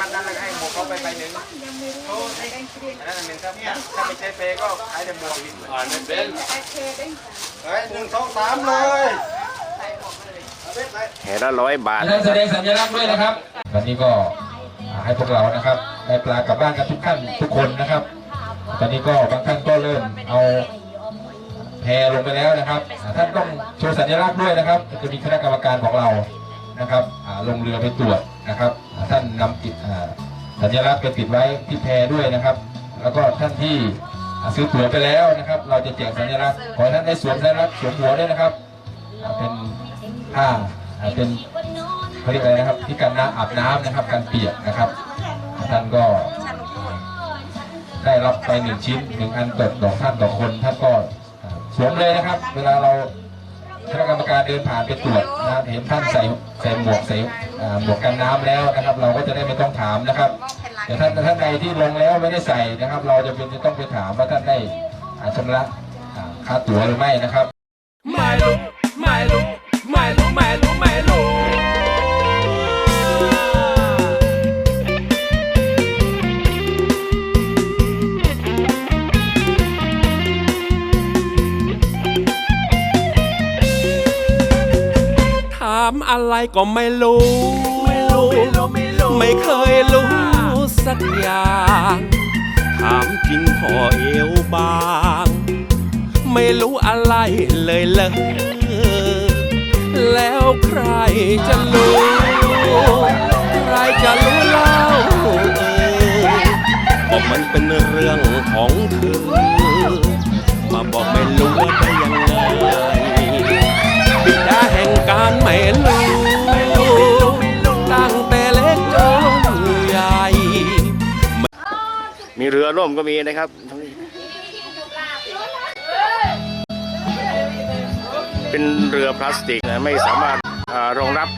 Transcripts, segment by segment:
มันนั้นแล้วก็ให้หมวกเขาไปใบหนึ่งโอ้ยอันนั้นเป็นครับถ้าไม่ใช่เปก็ขายแต่หมวกดิอ่านไม่เป็นเฮ้ยหนึ่งสองสามเลยแห่ละร้อยบาทท่านแสดงสัญลักษณ์ด้วยนะครับ วันนี้ก็ให้พวกเรานะครับได้ปลากลับบ้านกันทุกท่านทุกคนนะครับ ตอนนี้ก็บางท่านก็เริ่มเอาแพลงไปแล้วนะครับ ท่านต้องโชว์สัญลักษณ์ด้วยนะครับ จะมีคณะกรรมการของเรานะครับลงเรือไปตรวจนะครับ ท่านนำติดอ่าสัญลักษณ์ไปติดไว้ที่แพด้วยนะครับ แล้วก็ท่านที่ซื้อตั๋วไปแล้วนะครับ เราจะแจกสัญลักษณ์ขอท่านได้สวมสัญลักษณ์สวมหัวด้วยนะครับเป็นผ้าอ่าเป็นเขาเรียกอะไรนะครับ ที่กันน้ำอาบน้ำนะครับการเปียกนะครับท่านก็ได้รับไปหนึ่งชิ้นหนึ่งอันต่อต่อท่านต่อคนท่านก็สวมเลยนะครับ เวลาเรา คณะกรรมการเดินผ่านไปตรวจนะครับเห็นท่านใส่ใส่หมวกใส่หมวกกันน้ำแล้วนะครับ เราก็จะได้ไม่ต้องถามนะครับแต่ท่านท่านใดที่ลงแล้วไม่ได้ใส่นะครับ เราจะเป็นจะต้องไปถามว่าท่านได้ชำระค่าตั๋วหรือไม่นะครับไม่รู้ไม่รู้ไม่รู้ไม่รู้ไม่รู้ามอะไรก็ไม่รู้ไม่รู้ ไม่รู้ ไม่เคยรู้สักอย่าง ถามจริงพอเอวบาง ไม่รู้อะไรเลยเลยแล้วใครจะรู้ ร่มก็มีนะครับเป็นเรือพลาสติกนะไม่สามารถรองรับ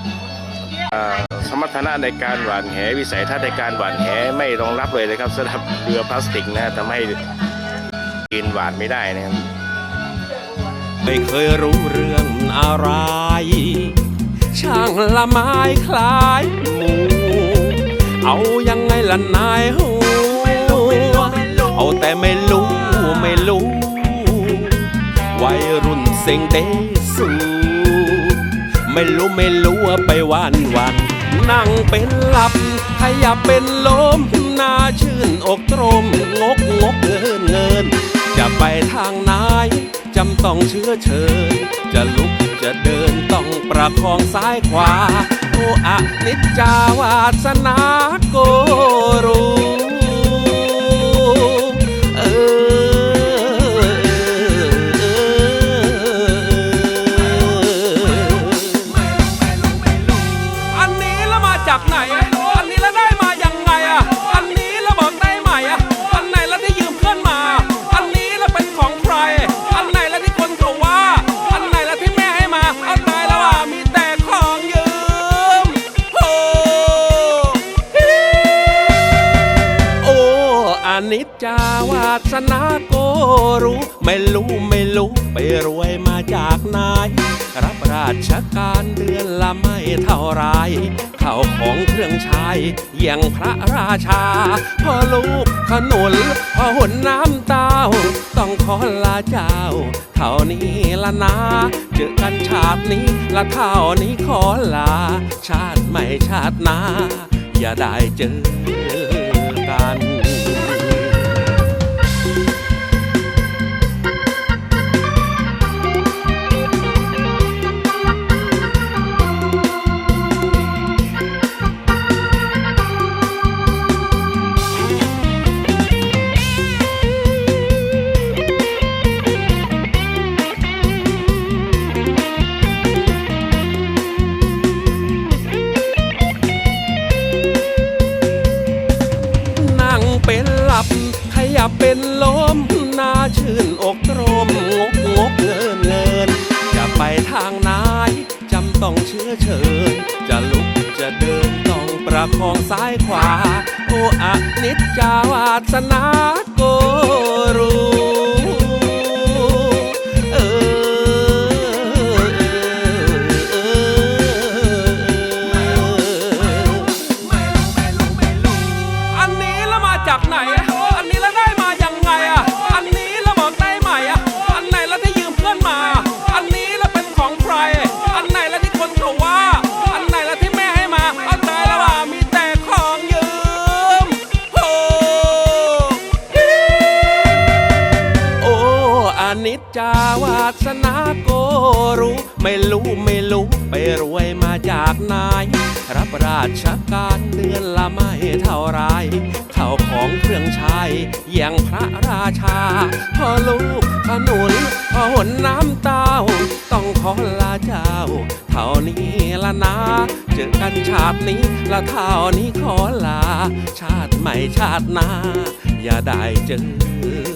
สมรรถนะในการหวานแหวิสัยทัศน์ในการหวานแหไม่รองรับเลยนะครับสำหรับเรือพลาสติกนะทำให้กินหวานไม่ได้นะครับไม่เคยรู้เรื่องอะไร ช่างละไม้คล้ายหมู เอายังไงล่ะนายหู เอาแต่ไม่รู้ไม่รู้ วัยรุ่นเซ็งเดสูไม่รู้ไม่รู้ว่าไปวันวัน นั่งเป็นหลับขยับเป็นลมหน้าชื่นอกตรมงกงกเงินเงิน จะไปทางไหนจำต้องเชื้อเชิญ จะลุกจะเดินต้องประคองซ้ายขวาโอ้อะนิจจาวาสนาโกรู จากไหน อันนี้แล้วได้มาอยังไงอะ อันนี้แล้วบอกได้ใหม่อะ อันไหนแล้วที่ยืมเพื่อนมา อันนี้แล้วเป็นของใคร อันไหนแล้วที่คนเขาว่า อันไหนแล้วที่แม่ให้มา อันไหนแล้วว่ามีแต่ของยืมโอ้โอ้อานิจจาวาสนาโกรู้ ไม่รู้ไม่รู้ไปรวยมาจากไหนรับราชการเดือนละไม่เท่าไรเข้าของเครื่องใช้อย่างพระราชาพ่อลูกขนุนพ่อหุ่นน้ำเต้า ต้องขอลาเจ้า เท่านี้ละนะเจอกันชาตินี้ละเท่านี้ขอลา ชาติไม่ชาติหนาอย่าได้เจอ ขยับเป็นลมหน้าชื่นอกตรมงกงกเงินเงิน จะไปทางไหนจำต้องเชื้อเชิญ จะลุกจะเดินต้องประคองซ้ายขวา โอ้อะนิจจาวาสนาโกรู้เออ สนาโกรู้ ไม่รู้ไม่รู้ไปรวยมาจากไหนรับราชการเดือนละไม่เท่าไรเข้าของเครื่องใช้อย่างพระราชาพอลูกขนุนพอหนน้ำเต้า ต้องขอลาเจ้า เท่านี้ละนะเจอกันชาตินี้ละเท่านี้ขอลา ชาติใหม่ชาติหน้าอย่าได้เจอ